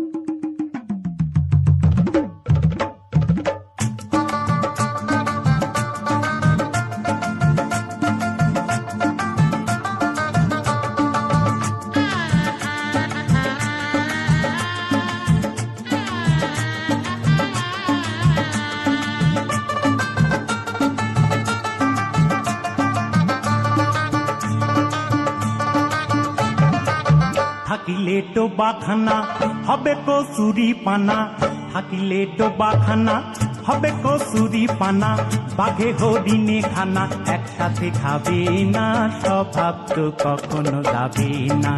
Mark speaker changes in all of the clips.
Speaker 1: Thank you. ডোবাখানা হবে কসুরি পানা, থাকিলে ডোবাখানা হবে কসুরি পানা, বাঘে হরিণে খানা, একসাথে খাবে না, স্বভাব তো কখনো যাবে না।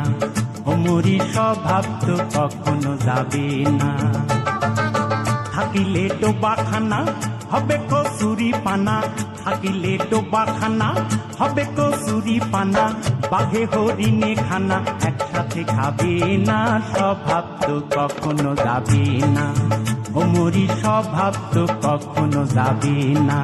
Speaker 1: অমরি স্বভাব তো কখনো যাবে না। থাকিলে ডোবাখানা হবে কসুরি পানা, থাকিলে ডোবাখানা হবে কসুরি পানা বাঘে হরিণে খানা, একসাথে খাবে না, স্বভাব তো কখনো যাবে না। ও মরি স্বভাব তো কখনো যাবে না।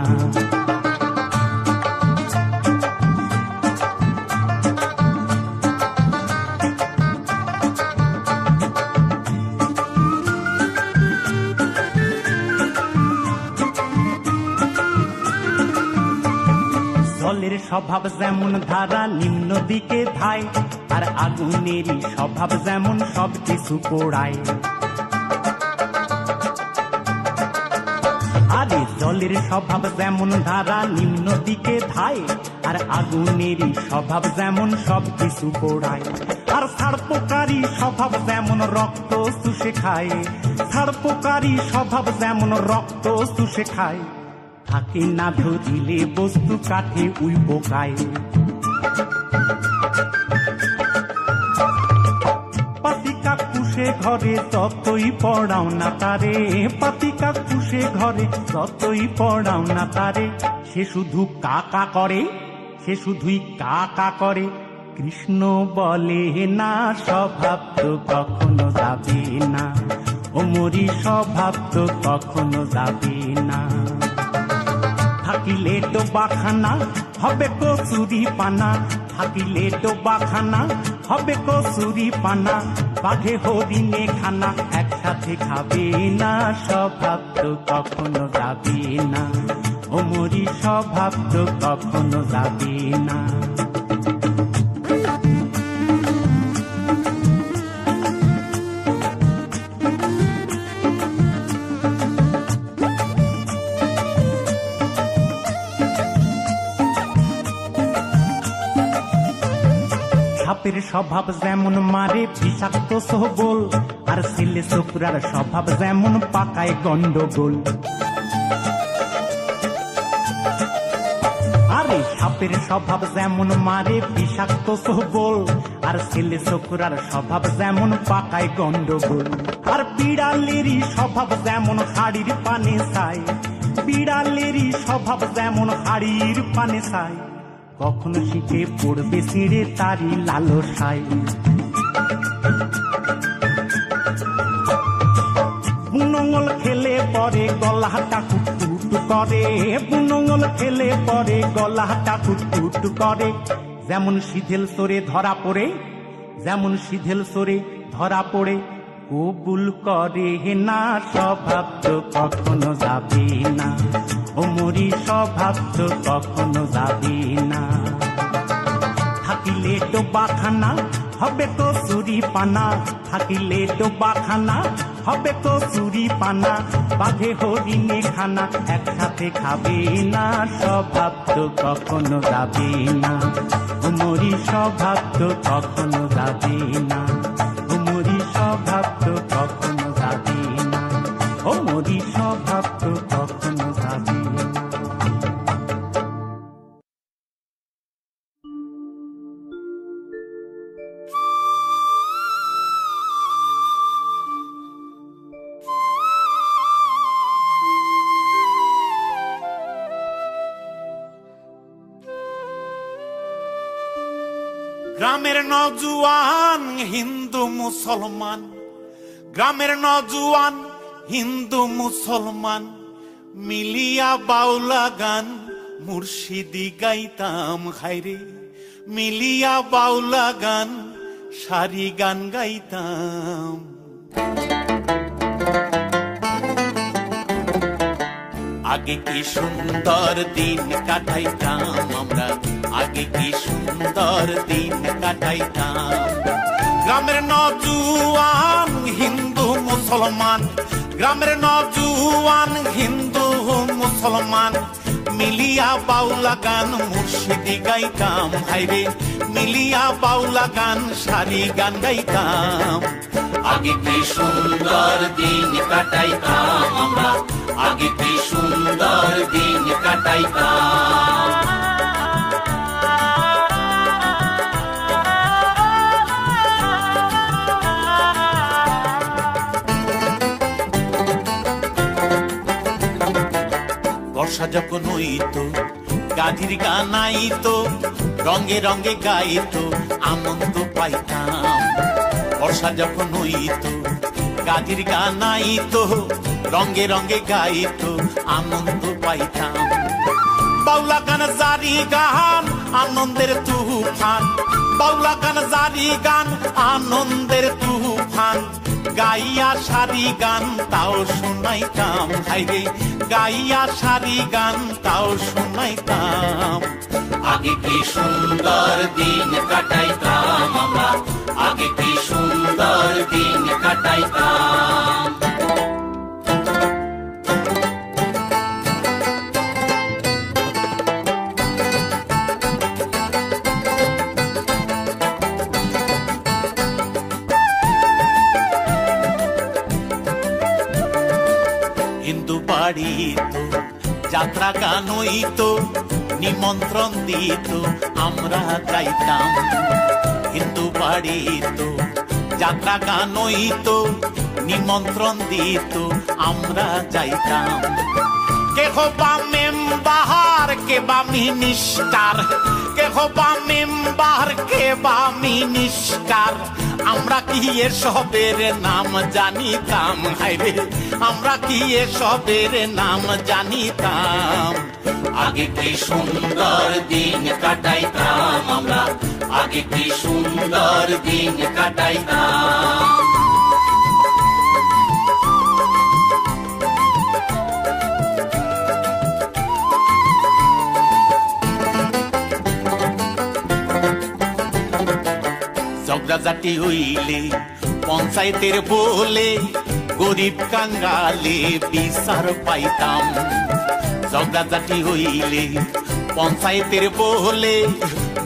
Speaker 1: স্বভাব যেমন ধারা নিম্ন দিকে ধায়, আর আগুনেরই স্বভাব যেমন সব কিছু পোড়ায়। আরে জলের স্বভাব যেমন ধারা নিম্ন দিকে ধায়, আর আগুনেরই স্বভাব যেমন সব কিছু পোড়ায়। আর সার্পকারী স্বভাব যেমন রক্ত শুষে খায়, সার্পকারী স্বভাব যেমন রক্ত শুষে খায়। থাকে না ধরিলে বস্তু কাঠে উই পোকায় পাতিকা ঘরে ততই পড়াও না তারে পাতিকা কুশে ঘরে ততই পড়াও না তারে, সে শুধু কাকা করে, সে শুধুই কাকা করে। কৃষ্ণ বলে না, স্বভাব তো কখনো যাবে না। ওমরি স্বভাব তো কখনো যাবে না। থাকিলে ডোবাখানা হবে কসুরি পানা। থাকিলে ডোবাখানা হবে কসুরি পানা। বাঘে হরিণে খানা, একসাথে খাবে না। স্বভাব তো কখনো যাবে না। ওমরি স্বভাব তো কখনো যাবে না। স্বভাব যেমন মারে বিষাক্ত সহবল। আর ছেলে শুক্রার স্বভাব যেমন পাকায় গন্ডগোল। সাপের স্বভাব যেমন মারে বিষাক্ত সহবল। আর ছেলে শুক্রার স্বভাব যেমন পাকায় গন্ডগোল। আর বিড়ালেরই স্বভাব যেমন হাড়ির পানে চায়। বিড়ালেরই স্বভাব যেমন হাড়ির পানে চায়। কখনো শিখে পড়বে ছিঁড়ে তারি লালসায় বুনঙ্গল খেলে পরে গলাটা কুটকুট করে। বুনঙ্গল খেলে পরে গলাটা কুটকুট করে। যেমন সিধেল সরে ধরা পড়ে, যেমন সিধেল সরে ধরা পড়ে। কবুল করে না, স্বভাব তো কখনো যাবে না। ওমরি স্বভাব তো কখনো যাবে না। থাকিলে ডোবাখানা হবে তো চুরি পানা থাকিলে ডোবাখানা হবে তো চুরি পানা বাঘে হরিণে খানা, একসাথে খাবে না। স্বভাব তো কখনো যাবে না। উমরি স্বভাব তো কখনো যাবে না। কখনো স্বভাব তো কখনো
Speaker 2: গ্রামের নজুয়ান হিন্দু মুসলমান। গ্রামের নজুয়ান হিন্দু মুসলমান, মিলিয়া বাউলা গান, মুর্শিদি গাইতাম হাইরে মিলিয়া বাউলা গান, সারি গান গাইতাম। আগে কি সুন্দর দিন কাটাইতাম আমরা? আগে কি সুন্দর দিন কাটাইতাম? গ্রামের নজুয়ান হিন্দু মুসলমান। গ্রামের নজুয়ান হিন্দু, মুসলমান। মিলিয়া বাউলা গান, মুর্শিদি গাইতাম হাইরে মিলিয়া বাউলা গান, সারি গান গাইতাম। আগে কি সুন্দর দিন কাটাইতাম আমরা? আগে কি সুন্দর দিন কাটাইতাম? বর্ষা যখন হইতো, গাধির গান আইতো, রঙে রঙে গাইতো আনন্দ পাইতাম। বর্ষা যখন হইতো, গাধির গান আইতো, রঙে রঙে গাইতো আনন্দ পাইতাম। বাউলা গান জারি গান, আনন্দের তুফান। বাউলা গান জারি গান, আনন্দের তুফান। গাইয়া সারি গান, তাও শুনাইতাম। হাইরে, গাইয়া সারি গান, তাও শুনাইতাম। আগে কি সুন্দর দিন কাটাইতাম আমরা? আগে কি সুন্দর দিন কাটাইতাম? হিন্দু যাত্রা গান হইতো নিমন্ত্রণ দিত আমরা যাইতাম হিন্দু বাড়ি তো, যাত্রা গান হইতো নিমন্ত্রণ দিত আমরা যাইতাম। কে হবা মেম্বার, কে বা মিনিস্টার। কে হবা মেম্বার, কে বা মিনিস্টার। আমরা কি এসবের নাম জানিতাম? হাইরে আমরা কি এসবের নাম জানিতাম? আগে কি সুন্দর দিন কাটাইতাম আমরা? আগে কি সুন্দর দিন কাটাইতাম? ঝগড়াঝাটি হইলে, পঞ্চায়েতের বলে গরিব কাঙ্গালে বিচার পাইতাম। ঝগড়াঝাটি হইলে, পঞ্চায়েতের বলে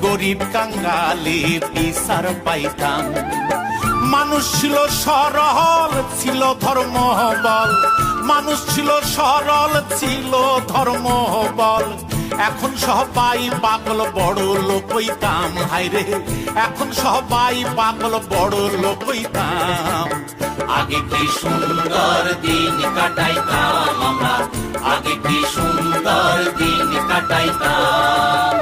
Speaker 2: গরিব কাঙ্গালে বিচার পাইতাম। মানুষ ছিল সরল, ছিল ধর্ম বল মানুষ ছিল সরল, ছিল ধর্ম বল এখন সবাই পাগল বড় লোক হইতাম হাইরে এখন সবাই পাগল বড় লোক হইতাম আগে কি সুন্দর দিন কাটাইতাম আমরা, আগে কি সুন্দর দিন কাটাইতাম।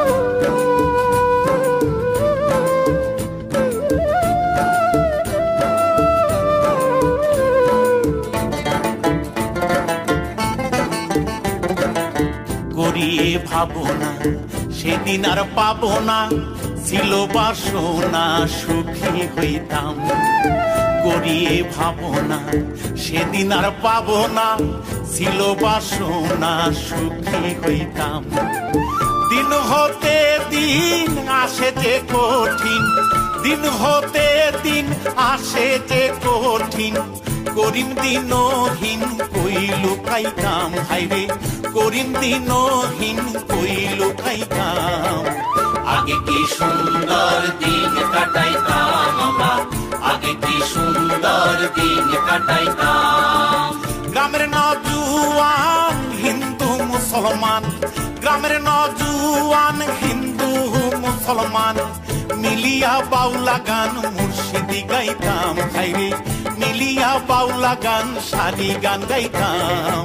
Speaker 2: করিয়ে ভাবনা সেদিন আর পাবো না, ছিল বাসনা, সুখী হইতাম। করিয়ে ভাবনা সেদিন আর পাবো না, ছিল বাসনা, সুখী হইতাম। দিন হতে দিন আসে যে কঠিন, দিন হতে দিন আসে যে কঠিন, করিম দিনহীন কইল খাইতাম হাইরে করিম দিনহীন কইল খাইতাম। আগে কি সুন্দর দিন কাটাইতাম আমরা? আগে কি সুন্দর দিন কাটাইতাম? গ্রামের নজুয়ান হিন্দু মুসলমান, গ্রামের নজুয়ান হিন্দু মুসলমান, মিলিয়া বাউলা গান মুর্শিদি গাইতাম। খাইরে মিলিয়া বাউলা গান, সারি গান গাইতাম।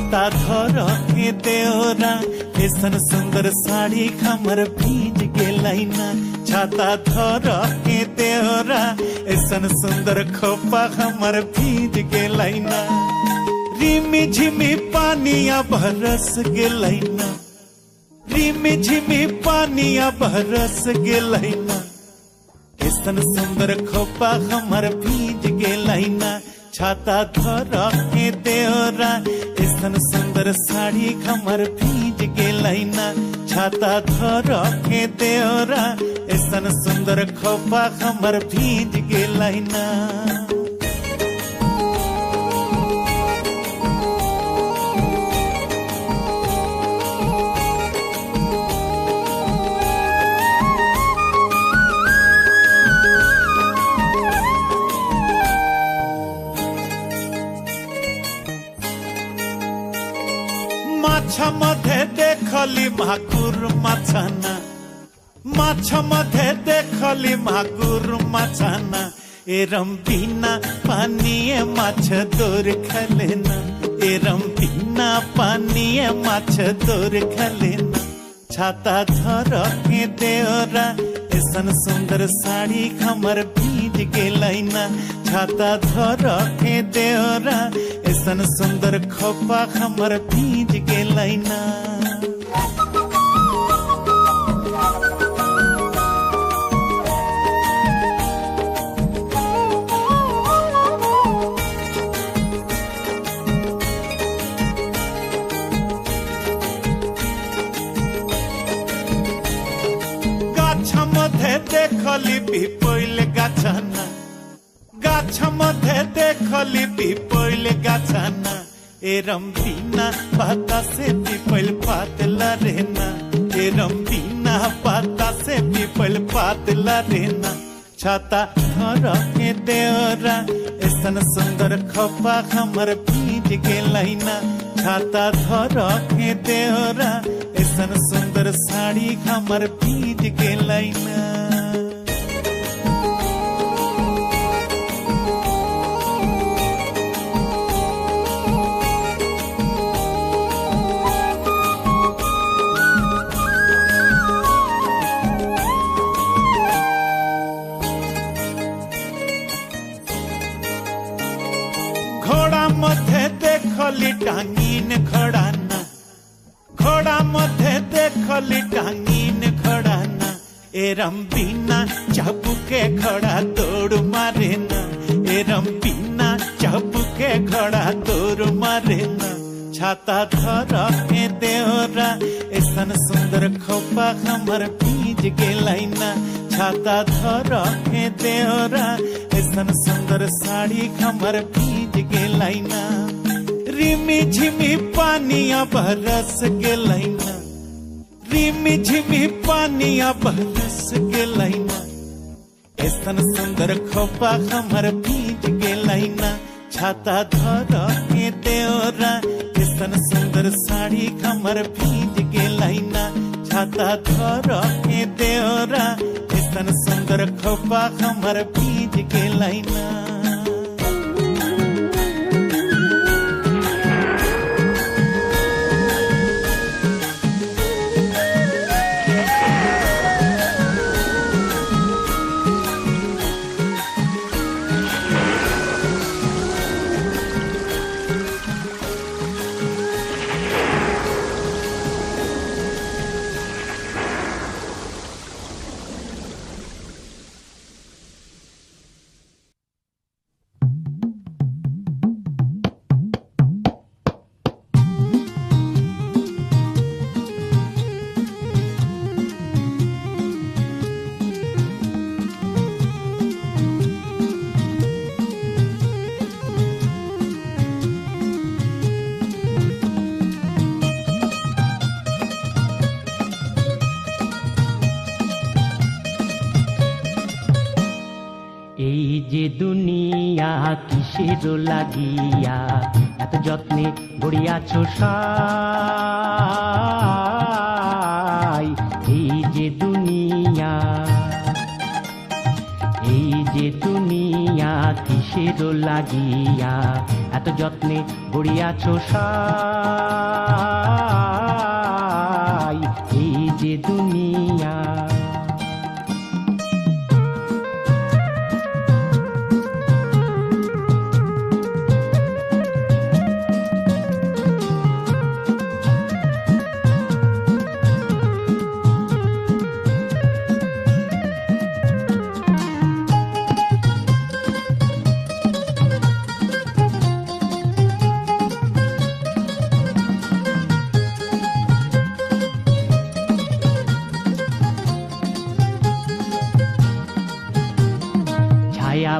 Speaker 2: छाता धर के देवरा। ऐसन सुंदर साड़ी खमर भीज गेलैना छाता धर के देवरा। ऐसन सुंदर खोपा खमर भीज गेलैना रिमी झिमी पानिया बरस गेलैना रिमी झिमी पानिया बरस गेलैना ऐसन सुंदर खोपा हमर भीज गेलैना छाता धर के देवरा। ऐसन सुंदर साड़ी हमर भीज गेलैना छाता धर के देवरा ऐसन सुंदर खोपा हमर भीज ମାଛ ମଧ୍ୟେ ଦେଖଲି ମାଗୁର ମାଛାନା ମାଛ ମଧ୍ୟେ ଦେଖଲି ମାଗୁର ମାଛାନା এরম বিনা পানিয়ে মাছ দৌর খেলে না এরম বিনা পানিয়ে মাছ দৌর খেলে না ছাতা ধর কেঁদে ওরা, এসন সুন্দর শাড়ি খামার ভিজ গেলাই না ছাতা ধর কেঁদে ওরা, এসন সুন্দর খোপা খামার ভিজ মেলাই না মধ্যে দেখলি বিপইলে গাছানা গাছ মধ্যে দেখলি বিপইলে গাছানা एरम रंबीना, पाता से पीपल पातला रहना। एरम रंबीना, पाता से पिपल पातला रहना। छाता घर के देवरा ऐसन सुंदर खपा हमर पीज के लाइना छाता धर के देवरा ऐसन सुंदर साड़ी हमर पीज के लाइना দেখলি টাঙ্গিন ঘোড়ানা ঘোড়া মধ্যে দেখলি টাঙ্গিন ঘোড়ানা এরম বিনা চাপুকে ঘোড়া দৌড় মারে না এরম বিনা চাপুকে ঘোড়া দৌড় মারে না छाता धर के देवरा ऐसन सुंदर खोपा हमर भीज गेलैना छाता धर के देवरा ऐसन सुंदर साड़ी हमर भीज गेलैना रिमी রিমি ঝিমি পানিয়া বরস গেলাইনা রিমি ঝিমি পানিয়া বরস গেলাইনা এসন সুন্দর খোপা আমার ভিজ গেলাইনা ছাতা ধর কেতে ওরা এসন সুন্দর শাড়ি আমার ভিজ গেলাইনা ছাতা ধর কেতে ওরা এসন সুন্দর খোপা
Speaker 1: আমার ভিজ গেলাইনা কিসের লাগিয়া, এত যত্নে গড়িয়াছ সাই। এই যে দুনিয়া, এই যে দুনিয়া কিসের লাগিয়া, এত যত্নে গড়িয়াছ সাই।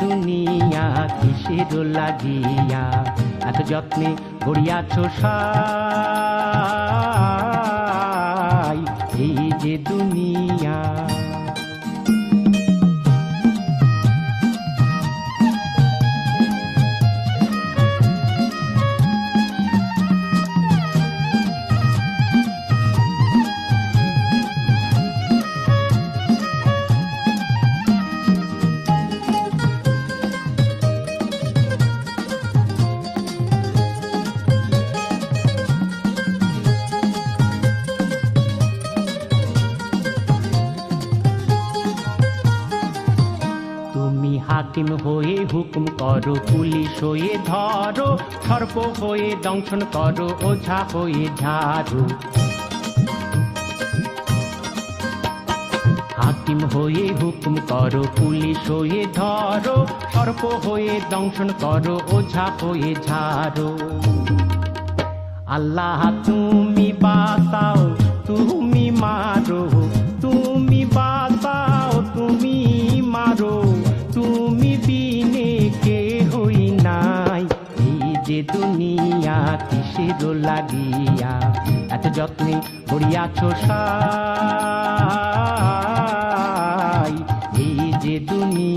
Speaker 1: দুনিয়া কিসের লাগিয়া এত যত্নে গড়িয়াছ সাই। এই যে দুনিয়া হুকুম করো, পুলিশ হয়ে ধরো, সর্প হয়ে দংশন করো, ওঝা হয়ে ঝাড়ো। হাকিম হয়ে হুকুম করো, পুলিশ হয়ে ধরো, সর্প হয়ে দংশন করো, ওঝা হয়ে ঝাড়ো। আল্লাহ, তুমি বাঁচাও, তুমি মারো। কিসের লাগিয়া এত যত্নে করিয়াছ সাই। এই যে দুনিয়া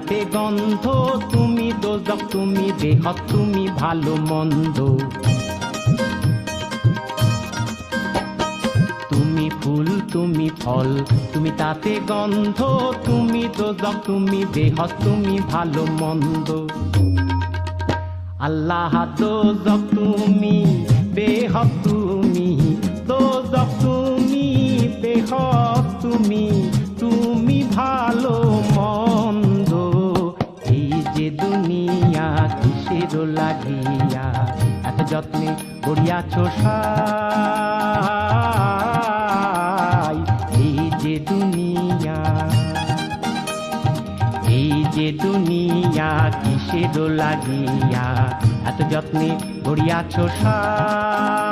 Speaker 1: তুমি গন্ধ, তুমি দোজক, তুমি বেহক তুমি ভালো মন্দ। তুমি ফুল, তুমি ফল, তুমি তাতে গন্ধ, তুমি দোজক, তুমি বেহক তুমি ভালো মন্দ। আল্লাহ দোজক, তুমি বেহক তুমি দোজক, তুমি বেহক তুমি তুমি ভালো কিসের লাগিয়া এত যত্নে গড়িয়াছ সাই, এই যে দুনিয়া, এই যে দুনিয়া কিসের লাগিয়া এত যত্নে গড়িয়াছ সাই।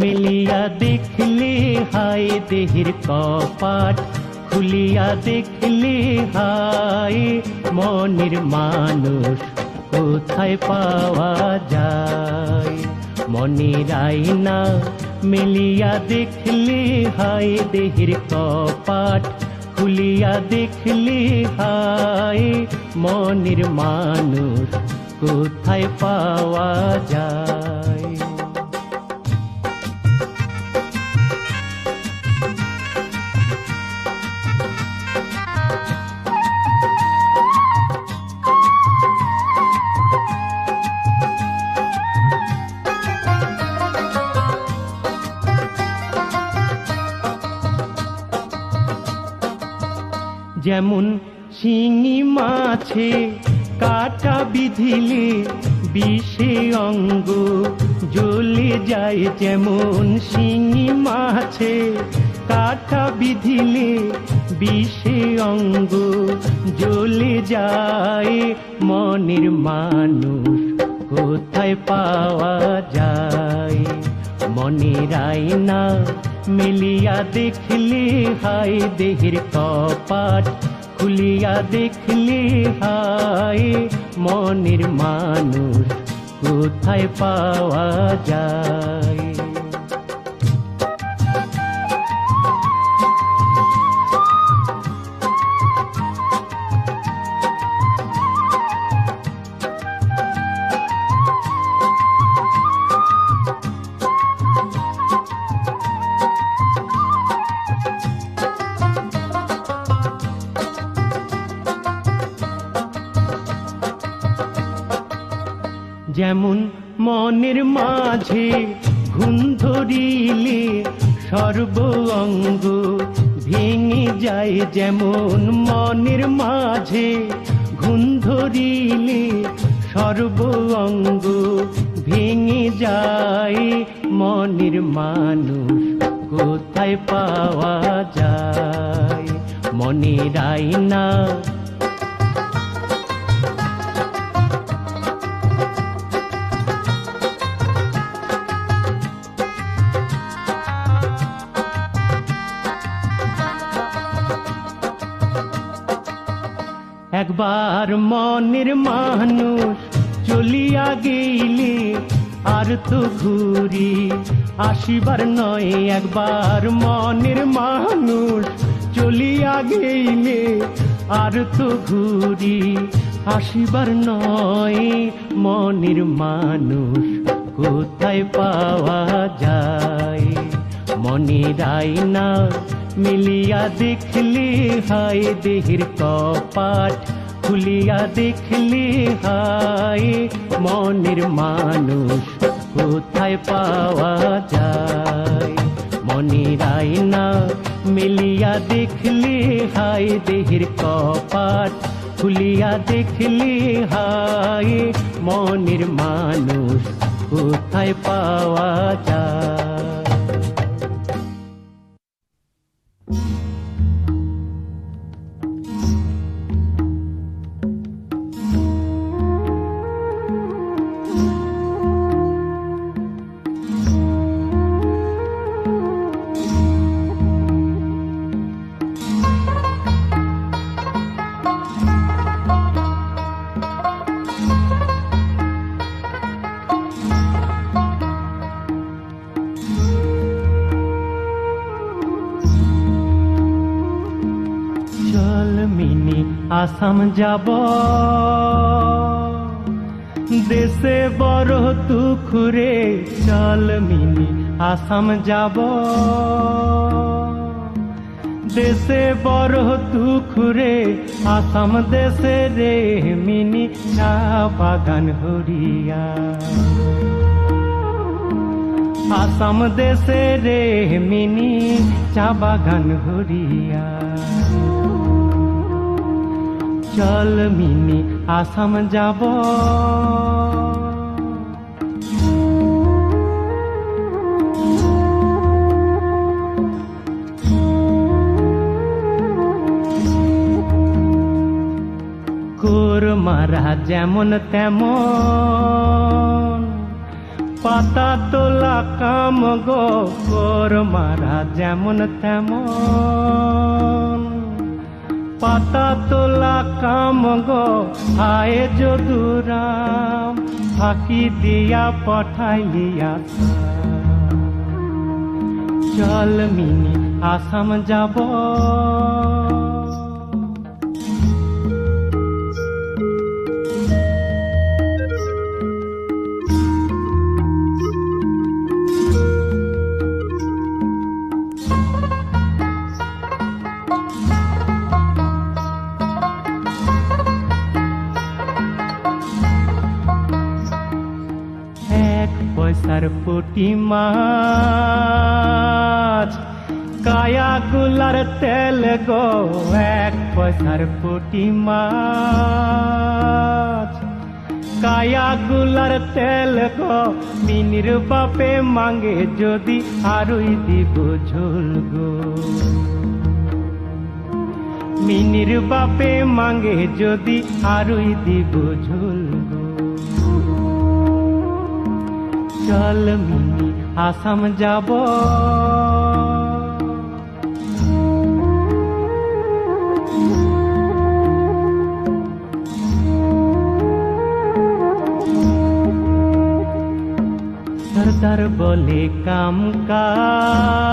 Speaker 1: মিলিয়া দেখলে হায় দেহের কপাট, খুলিয়া দেখলে হায় মনের মানুষ কোথায় পাওয়া যায়? মনের আয়না মিলিয়া দেখলে হায় দেহের কপাট, খুলিয়া দেখলে হায় মনের মানুষ কোথায় পাওয়া যায়? যেমন শিঙি মাছে কাটা বিধিলে বিষে অঙ্গ জ্বলে যায় যেমন শিঙি মাছে কাটা বিধিলে বিষে অঙ্গ জ্বলে যায় মনের মানুষ কোথায় পাওয়া যায়? মনের না, মিলিয়া দেখলি হাই দেহির কপাট, খুলিয়া দেখলি হাই মনের মানুষ কোথায় পাওয়া যায়? যেমন মনের মাঝে ঘুম ধরিলে সর্ব অঙ্গ ভেঙে যায়। যেমন মনের মাঝে ঘুম ধরিলে সর্ব অঙ্গ ভেঙে যায়। মনের মানুষ কোথায় পাওয়া যায়? মনের আয়না একবার মনের মানুষ চলিয়া গেলে আর তো ঘুরি। আসিবার নয় একবার মনের মানুষ চলিয়া গেলে আর তো ঘুরি। আসিবার নয় মনের মানুষ কোথায় পাওয়া যায়? মনের আয়না মিলিয়া দেখলে হায় দেহের কপাট। খুলিয়া দেখলে হায় মনের মানুষ কোথায় পাওয়া যায়? মনের আয়না মিলিয়া দেখলে হায় দেহের কপাট খুলিয়া দেখলে হায় মনের মানুষ কোথায় পাওয়া যায়? যাব। দেশে বড় তুখুরে চল, মিনি আসাম যাব। দেশে বড় তুখুরে আসাম দেশে রে, মিনি চা বাগান হরিয়া। আসাম দেশে রে, মিনি চা বাগান হরিয়া। চল মিনি আসাম যাব। কোর মারা যেমন তেমন, পাতা তোলা কাম গো। গোর মারা যেমন তেমন। পাতা তোলা কাম গো আয়ে যদুরাম ফাঁকি দিয়া পঠাইয়া চল মিনি আসাম যাব। পুটি মাছ। কায়া গুলার তেল গো, এক পয়সার পুটি মাছ। কায়া গুলার তেল গো, মিনির বাপে মাঙ্গে যদি আরুই দিব ঝোল গো। মিনির বাপে মাঙ্গে যদি আরুই দিব ঝোল গো। চল মিনি আসাম যাব সর্দার বলে কাম কাম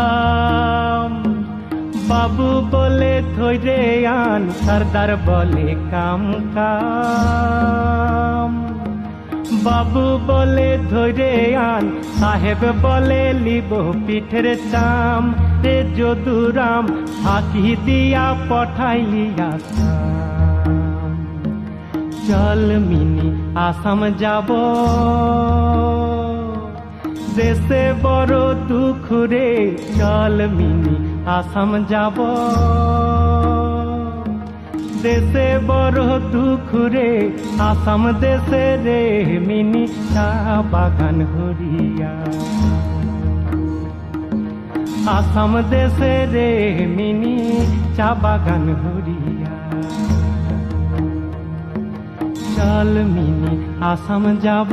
Speaker 1: বাবু বলে ধৈরে আন সর্দার বলে কাম কাম বাবু বলে ধরে আন। সাহেব বলে লিব পিঠের চাম। রে যদুরাম, ফাঁকি দিয়া পঠাইলি চল মিনি, আসাম যাব। দেশে বড় দুঃখ রে। চল মিনি, আসাম যাব। দেশে বড় দুঃখ রে, আসাম দেশে রে মিনি চা বাগান হরিয়া। আসাম দেশে রে মিনি চা বাগান হরিয়া। চল মিনি, আসাম যাব।